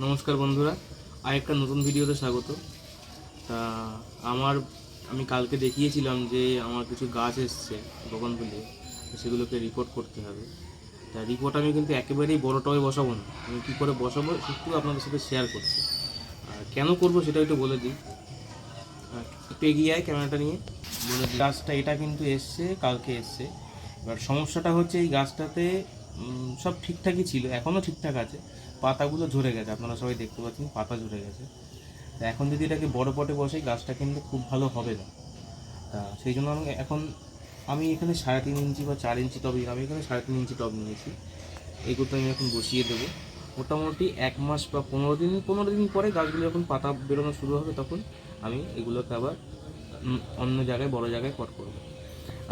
নমস্কার বন্ধুরা আর একটা নতুন ভিডিওতে স্বাগত। তা আমার, আমি কালকে দেখিয়েছিলাম যে আমার কিছু গাছ এসছে বগনগুলি সেগুলোকে রিপোর্ট করতে হবে। তা রিপোর্ট আমি কিন্তু একেবারেই বড় টবে বসাবো না। আমি কী করে বসাবো একটু আপনাদের সাথে শেয়ার করছি। আর কেন করব সেটা একটু বলে দিই। একটু এগিয়ে আয় ক্যামেরাটা নিয়ে। বলে দিই, গাছটা এটা কিন্তু এসছে, কালকে এসছে। এবার সমস্যাটা হচ্ছে এই গাছটাতে সব ঠিকঠাকই ছিল এখনও ঠিকঠাক আছে। পাতাগুলো ঝরে গেছে, আপনারা সবাই দেখতে পাচ্ছেন পাতা ঝরে গেছে। তা এখন যদি এটাকে বড় পটে বসাই গাছটা কিন্তু খুব ভালো হবে না। তা সেই জন্য আমি এখন, আমি এখানে সাড়ে তিন ইঞ্চি বা চার ইঞ্চি টব, আমি এখানে সাড়ে তিন ইঞ্চি টব নিয়েছি। এইগুলো আমি এখন বসিয়ে দেবো। মোটামুটি এক মাস বা পনেরো দিন পনেরো দিন পরে গাছগুলো যখন পাতা বেরোনো শুরু হবে, তখন আমি এগুলোকে আবার অন্য জায়গায়, বড় জায়গায় কট করব।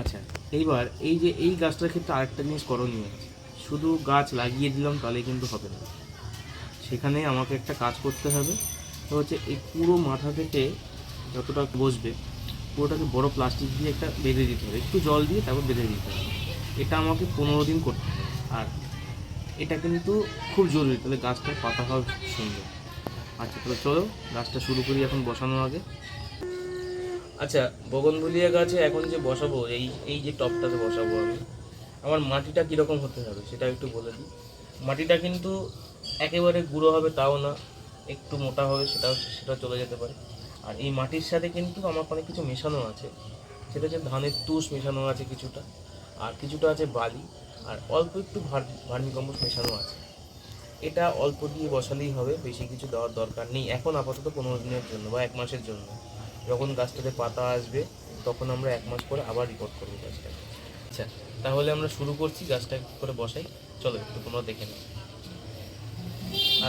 আচ্ছা এইবার এই যে এই গাছটার ক্ষেত্রে আরেকটা জিনিস করণীয় আছে। শুধু গাছ লাগিয়ে দিলাম, তাহলে কিন্তু হবে না। সেখানে আমাকে একটা কাজ করতে হবে। তো হচ্ছে এই পুরো মাথা থেকে যতটা বসবে, পুরোটাকে বড় প্লাস্টিক দিয়ে একটা বেঁধে দিতে হবে। একটু জল দিয়ে তারপর বেঁধে দিতে হবে। এটা আমাকে পনেরো দিন করতে হবে। আর এটা কিন্তু খুব জরুরি, তাহলে গাছটার পাতা হওয়া সুন্দর। আচ্ছা তাহলে চলো গাছটা শুরু করি এখন বসানোর আগে। আচ্ছা বগনভুলিয়া গাছে এখন যে বসাবো, এই এই যে টপটাতে বসাবো আমি, আমার মাটিটা কীরকম হতে হবে সেটা একটু বলে দিই। মাটিটা কিন্তু একেবারে গুঁড়ো হবে তাও না, একটু মোটা হবে সেটাও সেটা চলে যেতে পারে। আর এই মাটির সাথে কিন্তু আমার অনেক কিছু মেশানো আছে। সেটা হচ্ছে ধানের তুষ মেশানো আছে কিছুটা, আর কিছুটা আছে বালি, আর অল্প একটু ভার্মি কম্পোস্ট মেশানো আছে। এটা অল্প দিয়ে বসালেই হবে, বেশি কিছু দেওয়ার দরকার নেই। এখন আপাতত পনেরো দিনের জন্য বা এক মাসের জন্য। যখন গাছটাতে পাতা আসবে, তখন আমরা এক মাস পরে আবার রিপোর্ট করব গাছটাকে। আচ্ছা তাহলে আমরা শুরু করছি, গাছটা করে বসাই। চলো একটু তোমরা দেখে নিই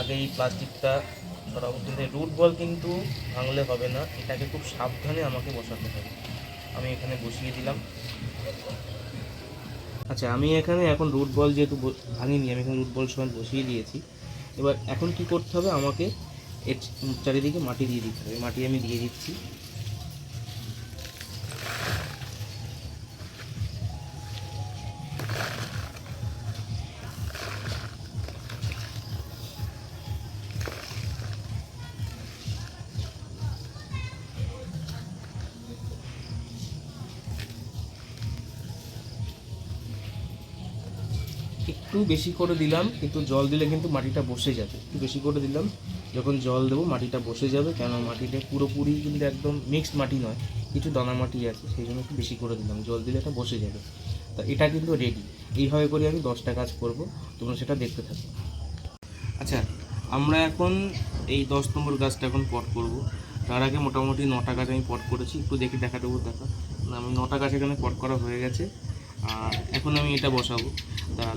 আগে এই প্লাস্টিকটা সরাবো কিন্তু রুট বল কিন্তু ভাঙলে হবে না। এটাকে খুব সাবধানে আমাকে বসাতে হবে। আমি এখানে বসিয়ে দিলাম। আচ্ছা আমি এখানে এখন রুট বল যেহেতু ভাঙিনি, আমি এখানে রুট বল সময় বসিয়ে দিয়েছি। এবার এখন কি করতে হবে? আমাকে এর চারিদিকে মাটি দিয়ে দিতে হবে। মাটি আমি দিয়ে দিচ্ছি। একটু বেশি করে দিলাম, কিন্তু জল দিলে কিন্তু মাটিটা বসে যাবে। একটু বেশি করে দিলাম, যখন জল দেবো মাটিটা বসে যাবে কেন মাটিটা পুরোপুরি কিন্তু একদম মিক্সড মাটি নয়, কিছু দানা মাটি আছে, সেই জন্য একটু বেশি করে দিলাম, জল দিলে এটা বসে যাবে। তা এটা কিন্তু রেডি এইভাবে করে আমি দশটা কাজ করব, তোমরা সেটা দেখতে থাকো। আচ্ছা আমরা এখন এই দশ নম্বর গাছটা এখন পট করব। তার আগে মোটামুটি নটা গাছ আমি পট করেছি, একটু দেখে দেখা দেবো দেখা। আমি নটা গাছ এখানে পট করা হয়ে গেছে, আর এখন আমি এটা বসাবো।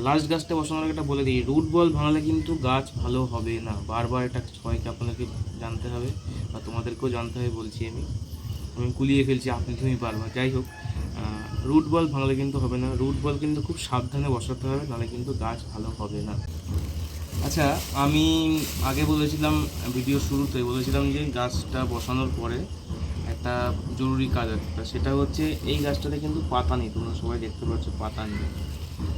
লাস্ট গাছটা বসানোর আগে এটা বলে দিই রুট বল ভাঙলে কিন্তু গাছ ভালো হবে না। বারবার এটা সবাইকে আপনাদেরকে জানতে হবে বা তোমাদেরকেও জানতে হবে বলছি আমি। আমি কুলিয়ে ফেলছি, আপনি তুমি পারবা যাই হোক রুট বল ভাঙলে কিন্তু হবে না। রুট বল কিন্তু খুব সাবধানে বসাতে হবে, নাহলে কিন্তু গাছ ভালো হবে না। আচ্ছা আমি আগে বলেছিলাম ভিডিও শুরুতে বলেছিলাম যে গাছটা বসানোর পরে একটা জরুরি কাজ আছে। সেটা হচ্ছে এই গাছটাতে কিন্তু পাতা নেই, তোমরা সবাই দেখতে পাচ্ছ পাতা নেই।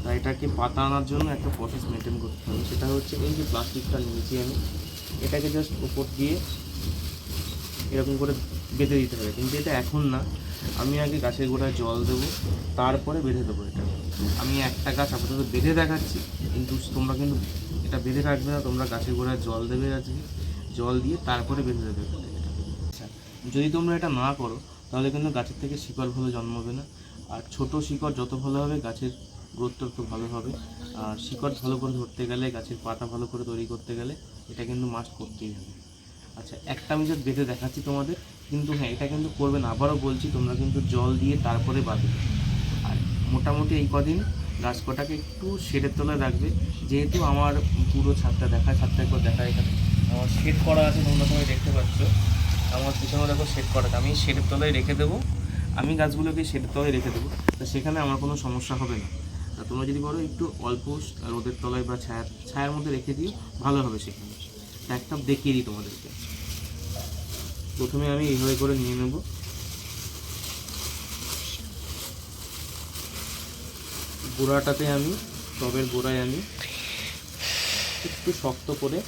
তাই এটাকে পাতা আনার জন্য একটা প্রসেস মেনটেন করতে হবে। সেটা হচ্ছে এই যে প্লাস্টিকটা নিয়েছি আমি, এটাকে জাস্ট উপর দিয়ে এরকম করে বেঁধে দিতে হবে। কিন্তু এটা এখন না। আমি আগে গাছের গোড়ায় জল দেবো, তারপরে বেঁধে দেবো এটা। আমি একটা গাছ আপাতত বেঁধে দেখাচ্ছি, কিন্তু তোমরা কিন্তু এটা বেঁধে রাখবে না। তোমরা গাছের গোড়ায় জল দেবে আজকে। জল দিয়ে তারপরে বেঁধে দেবে আচ্ছা যদি তোমরা এটা না করো, তাহলে কিন্তু গাছের থেকে শিকড় ভালো জন্মাবে না। আর ছোট শিকড় যত ভালো হবে, গাছের গ্রোথটা তত ভালো হবে। আর শিকড় ভালো করে ধরতে গেলে, গাছের পাতা ভালো করে তৈরি করতে গেলে এটা কিন্তু মাস্ট করতেই হবে। আচ্ছা একটা আমি জাস্ট বেঁধে দেখাচ্ছি তোমাদের, কিন্তু হ্যাঁ এটা কিন্তু করবে না। আবারও বলছি, তোমরা কিন্তু জল দিয়ে তারপরে বাঁধবে। আর মোটামুটি এই কদিন গাছ কটাকে একটু শেডের তলায় রাখবে। যেহেতু আমার পুরো ছাদটা দেখা, ছাদটা একবার দেখা এখানে। আমার শেড করা আছে, তোমরা সবাই দেখতে পাচ্ছ। আমার পিছনে দেখো শেড করা। আমি শেডের তলায় রেখে দেবো। আমি গাছগুলোকে শেডের তলায় রেখে দেবো। তো সেখানে আমার কোনো সমস্যা হবে না। তা তোমরা যদি বলো একটু অল্প রোদের তলায় বা ছায়ার ছায়ার মধ্যে রেখে দিও, ভালো হবে সেখানে। একটা দেখিয়ে দিই তোমাদেরকে। প্রথমে আমি এইভাবে করে নিয়ে নেব। গোড়াটাতে আমি, টবের গোড়ায় আমি একটু শক্ত করে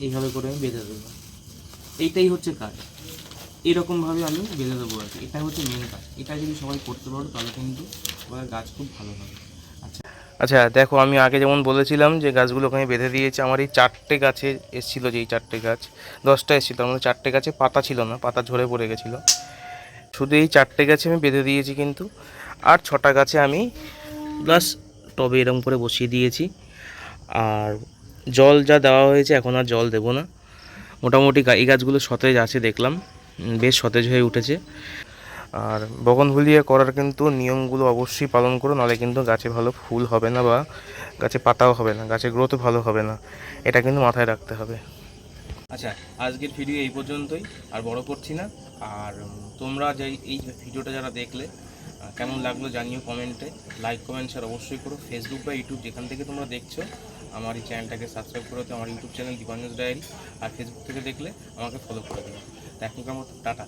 এইভাবে করে আমি বেঁধে দেবো। এইটাই হচ্ছে কাজ। এরকমভাবে আমি বেঁধে দেবো আর কি। এটা হচ্ছে মেন কাজ। এটা যদি সবাই করতে পারো, তাহলে কিন্তু গাছ খুব ভালো হবে। আচ্ছা। আচ্ছা দেখো, আমি আগে যেমন বলেছিলাম যে গাছগুলোকে আমি বেঁধে দিয়েছি, আমার এই চারটে গাছে এসেছিল যে এই চারটে গাছ, দশটা এসেছিল। তার মধ্যে চারটে গাছে পাতা ছিল না, পাতা ঝরে পড়ে গেছিল। শুধু এই চারটে গাছে আমি বেঁধে দিয়েছি কিন্তু, আর ছটা গাছে আমি প্লাস টবে এরকম করে বসিয়ে দিয়েছি। আর জল যা দেওয়া হয়েছে, এখন আর জল দেবো না। মোটামুটি এই গাছগুলো সতেজ আছে, দেখলাম। বেশ সতেজ হয়ে উঠেছে। আর বগনভুলিয়া করার কিন্তু নিয়মগুলো অবশ্যই পালন করো, নাহলে কিন্তু গাছে ভালো ফুল হবে না বা গাছে পাতাও হবে না গাছের গ্রোথও ভালো হবে না। এটা কিন্তু মাথায় রাখতে হবে। আচ্ছা আজকের ভিডিও এই পর্যন্তই, আর বড় করছি না। আর তোমরা যে এই ভিডিওটা যারা দেখলে কেমন লাগল জানিও কমেন্টে লাইক কমেন্ট শেয়ার অবশ্যই করো। ফেসবুক বা ইউটিউব যেখান থেকে তোমরা দেখছ, আমার এই চ্যানেলটাকে সাবস্ক্রাইব করে আমার ইউটিউব চ্যানেল দীপাঞ্জন ডায়েরি আর ফেসবুক থেকে দেখলে, আমাকে ফলো করে দিও। তো এখনকার মতো টাটা।